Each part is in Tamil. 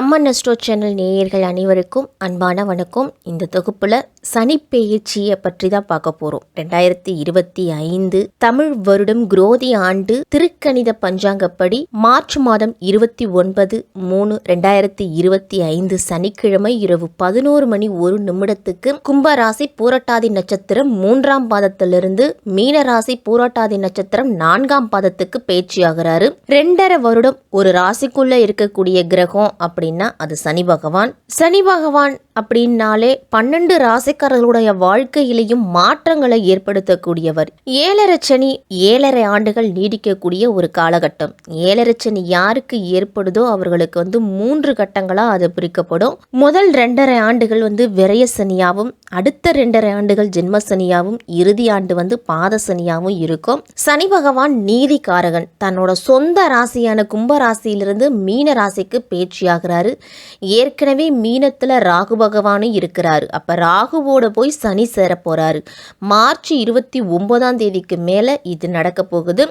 அம்மன் நெஸ்டோ சேனல் நேயர்கள் அனைவருக்கும் அன்பான வணக்கம். இந்த தொகுப்புல சனிப்பெயர்ச்சியை பற்றி தான் பார்க்க போறோம். ரெண்டாயிரத்தி இருபத்தி ஐந்து தமிழ் வருடம் குரோதி ஆண்டு திருக்கணித பஞ்சாங்கப்படி மார்ச் மாதம் இருபத்தி ஒன்பது மூணு ரெண்டாயிரத்தி இருபத்தி ஐந்து சனிக்கிழமை இரவு பதினோரு மணி ஒரு நிமிடத்துக்கு கும்பராசி பூரட்டாதி நட்சத்திரம் மூன்றாம் பாதத்திலிருந்து மீனராசி பூரட்டாதி நட்சத்திரம் நான்காம் பாதத்துக்கு பேச்சியாகிறாரு ரெண்டரை வருடம் ஒரு ராசிக்குள்ள இருக்கக்கூடிய கிரகம் அப்படின்னா அது சனி பகவான். சனி பகவான் அப்படின்னாலே பன்னெண்டு ராசி ராசிக்காரர்களுடைய வாழ்க்கையிலையும் மாற்றங்களை ஏற்படுத்தக்கூடியவர். ஏழரை சனி ஏழரை ஆண்டுகள் நீடிக்கக்கூடிய ஒரு காலகட்டம். ஏழரை சனி யாருக்கு ஏற்படுதோ அவர்களுக்கு வந்து மூன்று கட்டங்களாக அது பிரிக்கப்படும். முதல் ரெண்டரை ஆண்டுகள் வந்து விரய சனியாகவும் அடுத்த ரெண்டரை ஆண்டுகள் ஜென்ம சனியாவும் இறுதி ஆண்டு வந்து பாத சனியாகவும் இருக்கும். சனி பகவான் நீதிக்காரகன். தன்னோட சொந்த ராசியான கும்ப ராசியிலிருந்து மீன ராசிக்கு பேச்சியாகிறாரு. ஏற்கனவே மீனத்தில் ராகு பகவானும் இருக்கிறாரு. அப்போ ராகு ராகுவோட போய் சனி சேர போறாரு. மார்ச் இருபத்தி ஒன்பதாம் தேதிக்கு மேலே இது நடக்க போகுது.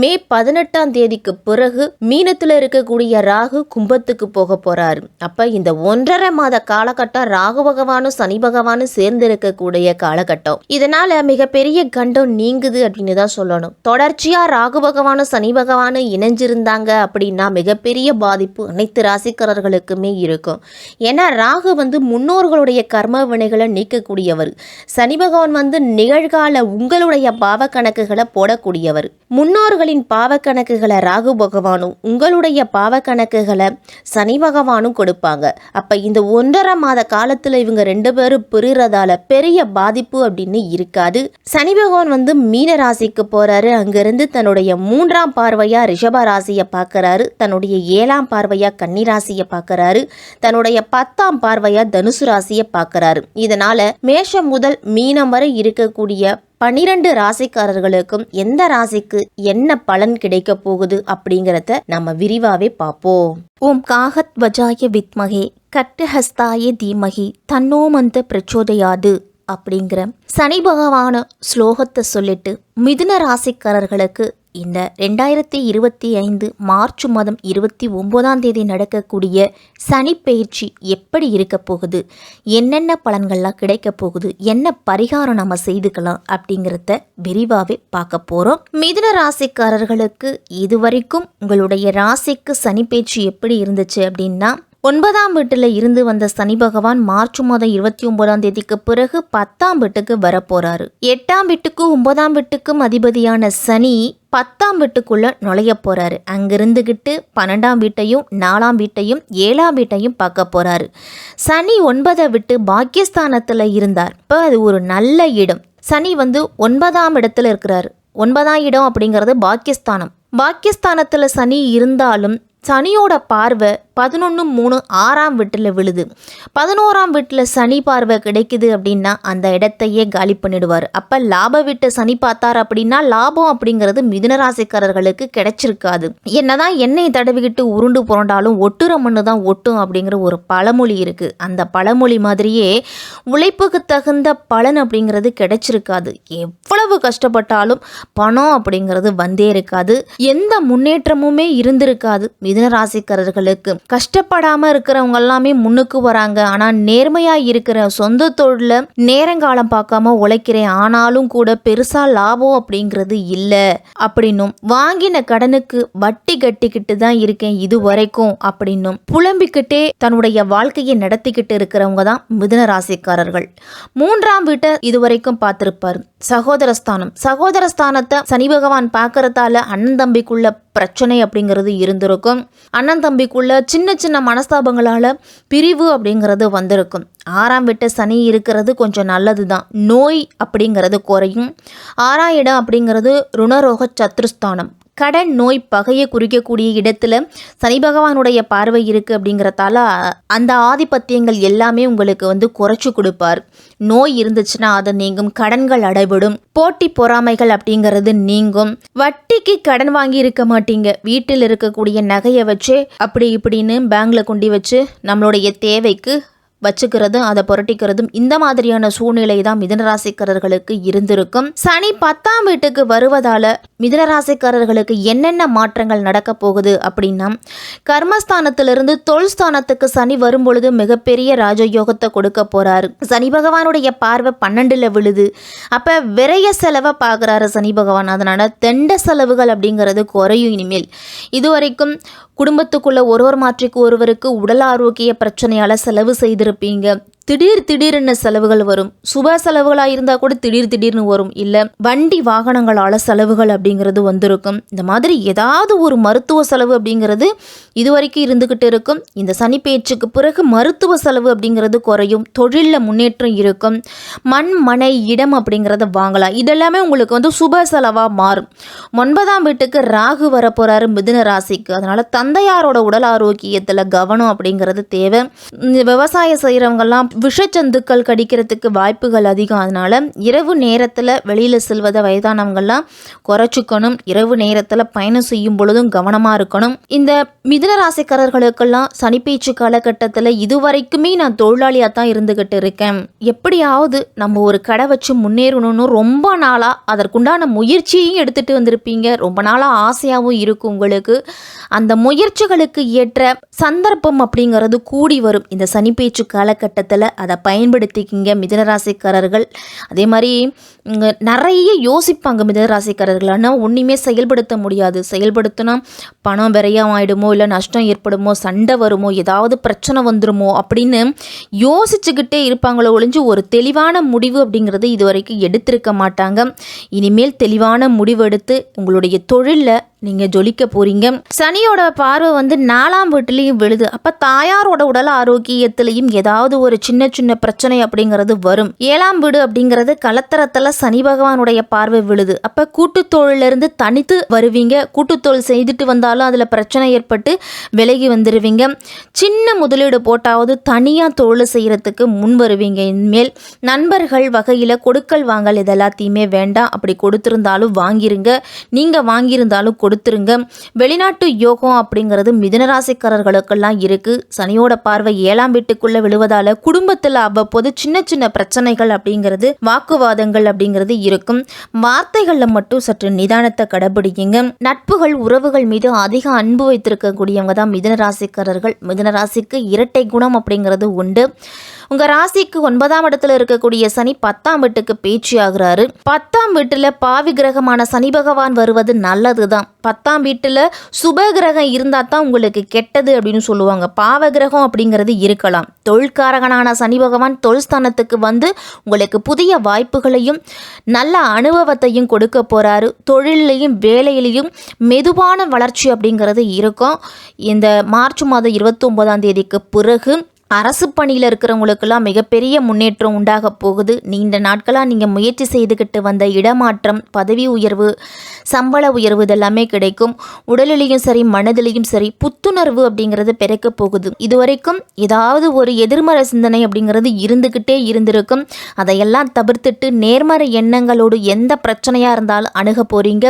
மே பதினெட்டாம் தேதிக்கு பிறகு மீனத்தில் இருக்கக்கூடிய ராகு கும்பத்துக்கு போக போறாரு. அப்போ இந்த ஒன்றரை மாத காலகட்டம் ராகு பகவானும் சனி பகவானும் சேர்ந்து இருக்கக்கூடிய காலகட்டம். இதனால் மிகப்பெரிய கண்டம் நீங்குது அப்படின்னு தான் சொல்லணும். தொடர்ச்சியாக ராகு பகவானும் சனி பகவானும் இணைஞ்சிருந்தாங்க அப்படின்னா மிகப்பெரிய பாதிப்பு அனைத்து ராசிக்காரர்களுக்குமே இருக்கும். ஏன்னா ராகு வந்து முன்னோர்களுடைய கர்ம வினைகளை நீக்கக்கூடியவர் சனி பகவான் வந்து நிகழ்கால உங்களுடைய பாவ கணக்குகளை போடக்கூடியவர். முன்னோர்களின் பாவ கணக்குகளை ராகு பகவானும் உங்களுடைய பாவ கணக்குகளை சனி பகவானும் கொடுப்பாங்க. அப்ப இந்த ஒன்றரை மாத காலத்துல இவங்க ரெண்டு பேரும் பிரிறதால பெரிய பாதிப்பு அப்படின்னு இருக்காது. சனி பகவான் வந்து மீன ராசிக்கு போறாரு. அங்கிருந்து தன்னுடைய மூன்றாம் பார்வையா ரிஷப ராசியை பார்க்கறாரு. தன்னுடைய ஏழாம் பார்வையா கன்னி ராசியை பார்க்கறாரு. தன்னுடைய பத்தாம் பார்வையா தனுசு ராசியை பார்க்கறாரு. இதனால மேஷம் முதல் மீனம் வரை இருக்கக்கூடிய பனிரெண்டு ராசிக்காரர்களுக்கும் எந்த ராசிக்கு என்ன பலன் கிடைக்க போகுது அப்படிங்கிறத நம்ம விரிவாவே பார்ப்போம். ஓம் காகத் வஜாய வித்மகே கட்டுஹஸ்தாய தீமகி தன்னோமந்த பிரச்சோதயாது. அப்படிங்கிற சனி பகவான ஸ்லோகத்தை சொல்லிட்டு மிதுன ராசிக்காரர்களுக்கு இந்த ரெண்டாயிரத்தி இருபத்தி ஐந்து மார்ச் மாதம் இருபத்தி ஒம்போதாம் தேதி நடக்கக்கூடிய சனி பயிற்சி எப்படி இருக்க போகுது? என்னென்ன பலன்கள்லாம் கிடைக்க போகுது? என்ன பரிகாரம் நம்ம செய்துக்கலாம் அப்படிங்கிறத விரிவாகவே பார்க்க போகிறோம் மிதுன ராசிக்காரர்களுக்கு இதுவரைக்கும் உங்களுடைய ராசிக்கு சனி பயிற்சி எப்படி இருந்துச்சு அப்படின்னா ஒன்பதாம் வீட்டில் இருந்து வந்த சனி பகவான் மார்ச் மாதம் இருபத்தி ஒன்பதாம் தேதிக்கு பிறகு பத்தாம் வீட்டுக்கு வரப்போறாரு. எட்டாம் வீட்டுக்கும் ஒன்பதாம் வீட்டுக்கும் அதிபதியான சனி பத்தாம் வீட்டுக்குள்ள நுழைய போறாரு. அங்கிருந்துகிட்டு பன்னெண்டாம் வீட்டையும் நாலாம் வீட்டையும் ஏழாம் வீட்டையும் பார்க்க போறாரு. சனி ஒன்பதை விட்டு பாக்கியஸ்தானத்தில் இருந்தார். இப்போ அது ஒரு நல்ல இடம். சனி வந்து ஒன்பதாம் இடத்துல இருக்கிறாரு. ஒன்பதாம் இடம் அப்படிங்கிறது பாக்கியஸ்தானம். பாக்கியஸ்தானத்தில் சனி இருந்தாலும் சனியோட பார்வை பதினொன்று மூணு ஆறாம் வீட்டில் விழுது. பதினோராம் வீட்டில் சனி பார்வை கிடைக்குது அப்படின்னா அந்த இடத்தையே காலி பண்ணிடுவார். அப்போ லாப வீட்டை சனி பார்த்தார் அப்படின்னா லாபம் அப்படிங்கிறது மிதுனராசிக்காரர்களுக்கு கிடைச்சிருக்காது. என்னதான் எண்ணெய் தடவிக்கிட்டு உருண்டு புரண்டாலும் ஒட்டுற மண்ணு தான் ஒட்டும் அப்படிங்கிற ஒரு பழமொழி இருக்குது அந்த பழமொழி மாதிரியே உழைப்புக்கு தகுந்த பலன் அப்படிங்கிறது கிடைச்சிருக்காது. எவ்வளவு கஷ்டப்பட்டாலும் பணம் அப்படிங்கிறது வந்தே இருக்காது. எந்த முன்னேற்றமுமே இருந்திருக்காது மிதுன ராசிக்காரர்களுக்கு. கஷ்டப்படாம இருக்கிறவங்க எல்லாமே முன்னுக்கு வராங்க. ஆனா நேர்மையா இருக்கிற சொந்த தொழில நேரங்காலம் பார்க்காம உழைக்கிறேன். ஆனாலும் கூட பெருசா லாபம் அப்படிங்கிறது இல்ல. அப்படின்னும் வாங்கின கடனுக்கு வட்டி கட்டிக்கிட்டு தான் இருக்கேன் இது வரைக்கும் அப்படின்னும் புலம்பிக்கிட்டே தன்னுடைய வாழ்க்கையை நடத்திக்கிட்டு இருக்கிறவங்க தான் மிதுன ராசிக்காரர்கள். மூன்றாம் வீட்டை இதுவரைக்கும் பார்த்திருப்பார். சகோதரஸ்தானம். சகோதரஸ்தானத்தை சனி பகவான் பார்க்கறதால அண்ணன் தம்பிக்குள்ள பிரச்சனை அப்படிங்கிறது இருந்திருக்கும். அண்ணன் தம்பிக்குள்ள சின்ன சின்ன மனஸ்தாபங்களால் பிரிவு அப்படிங்கிறது வந்திருக்கும். ஆறாம் விட்ட சனி இருக்கிறது கொஞ்சம் நல்லது தான் நோய் அப்படிங்கிறது குறையும். ஆறாம் இடம் அப்படிங்கிறது ருணரோக சத்ருஸ்தானம். கடன் நோய் பகையை குறிக்கக்கூடிய இடத்துல சனி பகவானுடைய பார்வை இருக்குது அப்படிங்கிறதால அந்த ஆதிபத்தியங்கள் எல்லாமே உங்களுக்கு வந்து குறைச்சி கொடுப்பார். நோய் இருந்துச்சுன்னா அதை நீங்கும் கடன்கள் அடைபடும் போட்டி பொறாமைகள் அப்படிங்கிறது நீங்கும். வட்டிக்கு கடன் வாங்கி இருக்க மாட்டீங்க. வீட்டில் இருக்கக்கூடிய நகையை வச்சு அப்படி இப்படின்னு பேங்க்ல கொண்டு வச்சு நம்மளுடைய தேவைக்கு வச்சுக்கிறதும் அதை புரட்டிக்கிறதும் இந்த மாதிரியான சூழ்நிலை தான் மிதனராசிக்காரர்களுக்கு இருந்திருக்கும். சனி பத்தாம் வீட்டுக்கு வருவதால மிதனராசிக்காரர்களுக்கு என்னென்ன மாற்றங்கள் நடக்க போகுது அப்படின்னா கர்மஸ்தானத்திலிருந்து தொல்ஸ்தானத்துக்கு சனி சனி வரும்பொழுது மிகப்பெரிய ராஜயோகத்தை கொடுக்க போறாரு. சனி பகவானுடைய பார்வை பன்னெண்டுல விழுது. அப்ப விரைய செலவை பார்க்குறாரு சனி பகவான். அதனால தெண்ட செலவுகள் அப்படிங்கிறது குறையும் இனிமேல். இதுவரைக்கும் குடும்பத்துக்குள்ள ஒருவர் மாற்றிக்கு ஒருவருக்கு உடல் ஆரோக்கிய பிரச்சனையால செலவு செய்திருப்பீங்க திடீர் திடீர்னு செலவுகள் வரும். சுப செலவுகளாக இருந்தால் கூட திடீர் திடீர்னு வரும். இல்லை வண்டி வாகனங்களால் செலவுகள் அப்படிங்கிறது வந்திருக்கும். இந்த மாதிரி ஏதாவது ஒரு மருத்துவ செலவு அப்படிங்கிறது இதுவரைக்கும் இருந்துக்கிட்டு இருக்கும். இந்த சனி பேச்சுக்கு பிறகு மருத்துவ செலவு அப்படிங்கிறது குறையும். தொழிலில் முன்னேற்றம் இருக்கும். மண் மனை இடம் அப்படிங்கிறத வாங்கலாம். இதெல்லாமே உங்களுக்கு வந்து சுப செலவாக மாறும். ஒன்பதாம் வீட்டுக்கு ராகு வரப்போகிறாரு மிதுன ராசிக்கு. அதனால் தந்தையாரோட உடல் ஆரோக்கியத்தில் கவனம் அப்படிங்கிறது தேவை. இந்த விவசாயம் செய்கிறவங்கெல்லாம் விஷச்சந்துக்கள் கடிக்கிறதுக்கு வாய்ப்புகள் அதிகம். அதனால் இரவு நேரத்தில் வெளியில் செல்வதை வயதானவங்கள்லாம் குறைச்சிக்கணும். இரவு நேரத்தில் பயணம் செய்யும் பொழுதும் கவனமாக இருக்கணும். இந்த மிதுன ராசிக்காரர்களுக்கெல்லாம் சனிப்பேச்சு காலகட்டத்தில் இதுவரைக்குமே நான் தொழிலாளியாக தான் இருந்துக்கிட்டு இருக்கேன். எப்படியாவது நம்ம ஒரு கடை வச்சு முன்னேறணும்னு ரொம்ப நாளாக அதற்குண்டான முயற்சியையும் எடுத்துகிட்டு வந்திருப்பீங்க. ரொம்ப நாளாக ஆசையாகவும் இருக்கும் உங்களுக்கு. அந்த முயற்சிகளுக்கு ஏற்ற சந்தர்ப்பம் அப்படிங்கிறது கூடி வரும். இந்த சனிப்பேச்சு காலகட்டத்தில் அதை பயன்படுத்திக்கிங்க மிதனராசிக்காரர்கள். அதே மாதிரி நிறைய யோசிப்பாங்க மிதனராசிக்காரர்கள் ஆனால் ஒன்றுமே செயல்படுத்த முடியாது. செயல்படுத்தினா பணம் விரையம் ஆகிடுமோ இல்லை நஷ்டம் ஏற்படுமோ சண்டை வருமோ ஏதாவது பிரச்சனை வந்துடுமோ அப்படின்னு யோசிச்சுக்கிட்டே இருப்பாங்களோ ஒழிஞ்சு ஒரு தெளிவான முடிவு அப்படிங்கிறது இது வரைக்கும் எடுத்திருக்க மாட்டாங்க. இனிமேல் தெளிவான முடிவு எடுத்து உங்களுடைய தொழிலில் நீங்கள் ஜொலிக்க போகிறீங்க சனியோட பார்வை வந்து நாலாம் வீட்டிலையும் விழுது. அப்போ தாயாரோட உடல் ஆரோக்கியத்திலையும் ஏதாவது ஒரு சின்ன சின்ன பிரச்சனை அப்படிங்கிறது வரும். ஏழாம் வீடு அப்படிங்கிறது கலத்தரத்தில் சனி பகவானுடைய பார்வை விழுது. அப்போ கூட்டுத்தொழிலிருந்து தனித்து வருவீங்க. கூட்டுத்தொழில் செய்துட்டு வந்தாலும் அதில் பிரச்சனை ஏற்பட்டு விலகி வந்துடுவீங்க சின்ன முதலீடு போட்டாவது தனியாக தொழில் செய்கிறதுக்கு முன் வருவீங்க. இனிமேல் நண்பர்கள் வகையில் கொடுக்கல் வாங்கல் இது எல்லாத்தையுமே வேண்டாம். அப்படி கொடுத்துருந்தாலும் வாங்கிருங்க. நீங்கள் வாங்கியிருந்தாலும் கொடுத்துருங்க. வெளிநாட்டு யோகம் அப்படிங்கிறது மிதனராசிக்காரர்களுக்கெல்லாம் இருக்குது சனியோட பார்வை ஏழாம் வீட்டுக்குள்ளே விழுவதால் குடும்பத்தில் அவ்வப்போது சின்ன சின்ன பிரச்சனைகள் அப்படிங்கிறது வாக்குவாதங்கள் அப்படிங்கிறது இருக்கும். வார்த்தைகளில் மட்டும் சற்று நிதானத்தை கடைபிடிக்குங்க நட்புகள் உறவுகள் மீது அதிக அன்பு வைத்திருக்கக்கூடியவங்க தான் மிதனராசிக்காரர்கள் மிதனராசிக்கு இரட்டை குணம் அப்படிங்கிறது உண்டு. உங்கள் ராசிக்கு ஒன்பதாம் இடத்துல இருக்கக்கூடிய சனி பத்தாம் வீட்டுக்கு பேச்சு ஆகுறாரு. பத்தாம் வீட்டில் பாவி கிரகமான சனி பகவான் வருவது நல்லது தான் பத்தாம் வீட்டில் சுப கிரகம் இருந்தால் தான் உங்களுக்கு கெட்டது அப்படின்னு சொல்லுவாங்க. பாவ கிரகம் அப்படிங்கிறது இருக்கலாம். தொழில்காரகனான சனி பகவான் தொழில் ஸ்தானத்துக்கு வந்து உங்களுக்கு புதிய வாய்ப்புகளையும் நல்ல அனுபவத்தையும் கொடுக்க போகிறாரு தொழிலையும் வேலையிலையும் மெதுவான வளர்ச்சி அப்படிங்கிறது இருக்கும். இந்த மார்ச் மாதம் இருபத்தி ஒன்பதாம் தேதிக்கு பிறகு அரசு பணியில் இருக்கிறவங்களுக்கெல்லாம் மிகப்பெரிய முன்னேற்றம் உண்டாக போகுது. நீண்ட நாட்களாக நீங்கள் முயற்சி செய்துக்கிட்டு வந்த இடமாற்றம் பதவி உயர்வு சம்பள உயர்வு இதெல்லாமே கிடைக்கும். உடலிலையும் சரி மனதிலையும் சரி புத்துணர்வு அப்படிங்கிறது பிறக்க போகுது. இதுவரைக்கும் ஏதாவது ஒரு எதிர்மறை சிந்தனை அப்படிங்கிறது இருந்துக்கிட்டே இருந்திருக்கும். அதையெல்லாம் தவிர்த்துட்டு நேர்மறை எண்ணங்களோடு எந்த பிரச்சனையாக இருந்தாலும் அணுக போகிறீங்க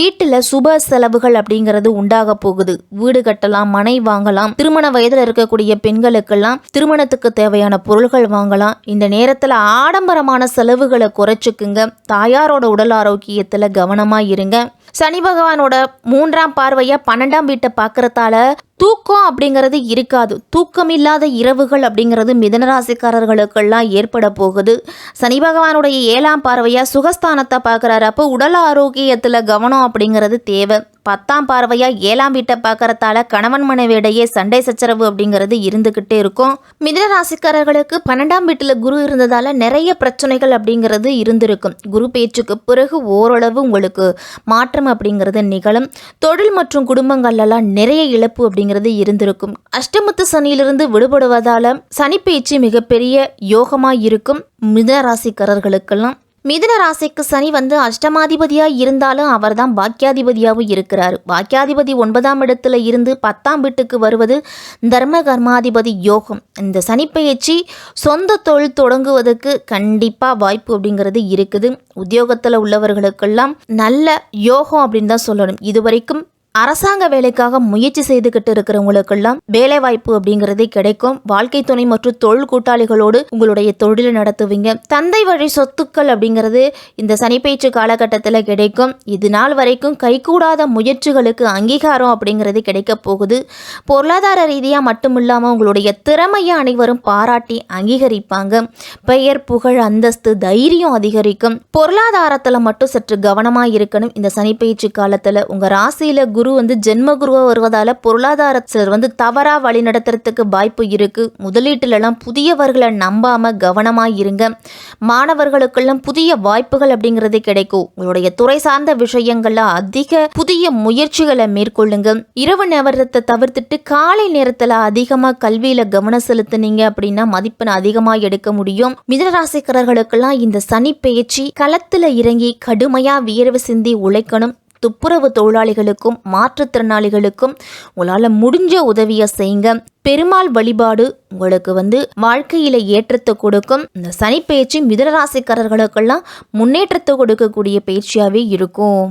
வீட்டில் சுப செலவுகள் அப்படிங்கிறது உண்டாக போகுது. வீடு கட்டலாம் மனை வாங்கலாம். திருமண வயதில் இருக்கக்கூடிய பெண்களுக்கெல்லாம் திருமணத்துக்கு தேவையான பொருள்கள் வாங்கலாம். இந்த நேரத்தில் ஆடம்பரமான செலவுகளை குறைச்சிக்குங்க. தாயாரோட உடல் ஆரோக்கியத்தில் கவனமாக இருங்க. சனி பகவானோட மூன்றாம் பார்வையாக பன்னெண்டாம் வீட்டை பார்க்கறதால தூக்கம் அப்படிங்கிறது இருக்காது. தூக்கம் இல்லாத இரவுகள் அப்படிங்கிறது மிதனராசிக்காரர்களுக்கெல்லாம் ஏற்பட போகுது. சனி பகவானுடைய ஏழாம் பார்வையாக சுகஸ்தானத்தை பார்க்குறாரு. அப்போ உடல் ஆரோக்கியத்தில் கவனம் அப்படிங்கிறது தேவை. பத்தாம் பார்வையாக ஏழாம் வீட்டை பார்க்கறதால கணவன் மனைவியிடையே சண்டை சச்சரவு அப்படிங்கிறது இருந்துக்கிட்டே இருக்கும். மிதன ராசிக்காரர்களுக்கு பன்னெண்டாம் வீட்டில் குரு இருந்ததால் நிறைய பிரச்சனைகள் அப்படிங்கிறது இருந்திருக்கும். குரு பேச்சுக்கு பிறகு ஓரளவு உங்களுக்கு மாற்றம் அப்படிங்கிறது நிகழும். தொழில் மற்றும் குடும்பங்கள்லாம் நிறைய இழப்பு அப்படிங்கிறது இருந்திருக்கும். அஷ்டமத்து சனியிலிருந்து விடுபடுவதால் சனி பேச்சு மிகப்பெரிய யோகமாக இருக்கும் மிதன ராசிக்காரர்களுக்கெல்லாம். மிதுன ராசிக்கு சனி வந்து அஷ்டமாதிபதியாக இருந்தாலும் அவர் தான் பாக்கியாதிபதியாகவும் இருக்கிறார். பாக்கியாதிபதி ஒன்பதாம் இடத்துல இருந்து பத்தாம் வீட்டுக்கு வருவது தர்ம கர்மாதிபதி யோகம். இந்த சனிப்பெயர்ச்சி சொந்த தொழில் தொடங்குவதற்கு கண்டிப்பாக வாய்ப்பு அப்படிங்கிறது இருக்குது. உத்தியோகத்தில் உள்ளவர்களுக்கெல்லாம் நல்ல யோகம் அப்படின்னு தான் சொல்லணும். இதுவரைக்கும் அரசாங்க வேலைக்காக முயற்சி செய்துகிட்டு இருக்கிறவங்களுக்கெல்லாம் வேலை வாய்ப்பு அப்படிங்கிறதே கிடைக்கும். வாழ்க்கை துணை மற்றும் தொழில் கூட்டாளிகளோடு உங்களுடைய தொழிலை நடத்துவீங்க. தந்தை வழி சொத்துக்கள் அப்படிங்கிறது இந்த சனிப்பயிற்சி காலகட்டத்தில் கிடைக்கும். இது நாள் வரைக்கும் கைகூடாத முயற்சிகளுக்கு அங்கீகாரம் அப்படிங்கிறது கிடைக்க போகுது. பொருளாதார ரீதியாக மட்டும் இல்லாமல் உங்களுடைய திறமையை அனைவரும் பாராட்டி அங்கீகரிப்பாங்க. பெயர் புகழ் அந்தஸ்து தைரியம் அதிகரிக்கும். பொருளாதாரத்தில் மட்டும் சற்று கவனமாக இருக்கணும். இந்த சனிப்பயிற்சி காலத்தில் உங்கள் ராசியில் குரு வந்து ஜென்ம குருவா வருவதால் பொருளாதார சிலர் வந்து தவறாக வழி நடத்துறதுக்கு வாய்ப்பு இருக்குது முதலீட்டுலலாம் புதியவர்களை நம்பாமல் கவனமாக இருங்க. மாணவர்களுக்கெல்லாம் புதிய வாய்ப்புகள் அப்படிங்கிறது கிடைக்கும். உங்களுடைய துறை சார்ந்த விஷயங்கள்ல அதிக புதிய முயற்சிகளை மேற்கொள்ளுங்க. இரவு நேரத்தை தவிர்த்துட்டு காலை நேரத்தில் அதிகமாக கல்வியில் கவனம் செலுத்துனீங்க அப்படின்னா மதிப்பெண் அதிகமாக எடுக்க முடியும். மிதனராசிக்காரர்களுக்கெல்லாம் இந்த சனி பெயர்ச்சி களத்தில் இறங்கி கடுமையாக வியர்வு சிந்தி உழைக்கணும். துப்புரவு தொழிலாளிகளுக்கும் மாற்றுத்திறனாளிகளுக்கும் உங்களால் முடிஞ்ச உதவியை செய்யுங்க. பெருமாள் வழிபாடு உங்களுக்கு வந்து வாழ்க்கையில ஏற்றத்தை கொடுக்கும். இந்த சனி பயிற்சி மிதனராசிக்காரர்களுக்கெல்லாம் முன்னேற்றத்தை கொடுக்கக்கூடிய பயிற்சியாகவே இருக்கும்.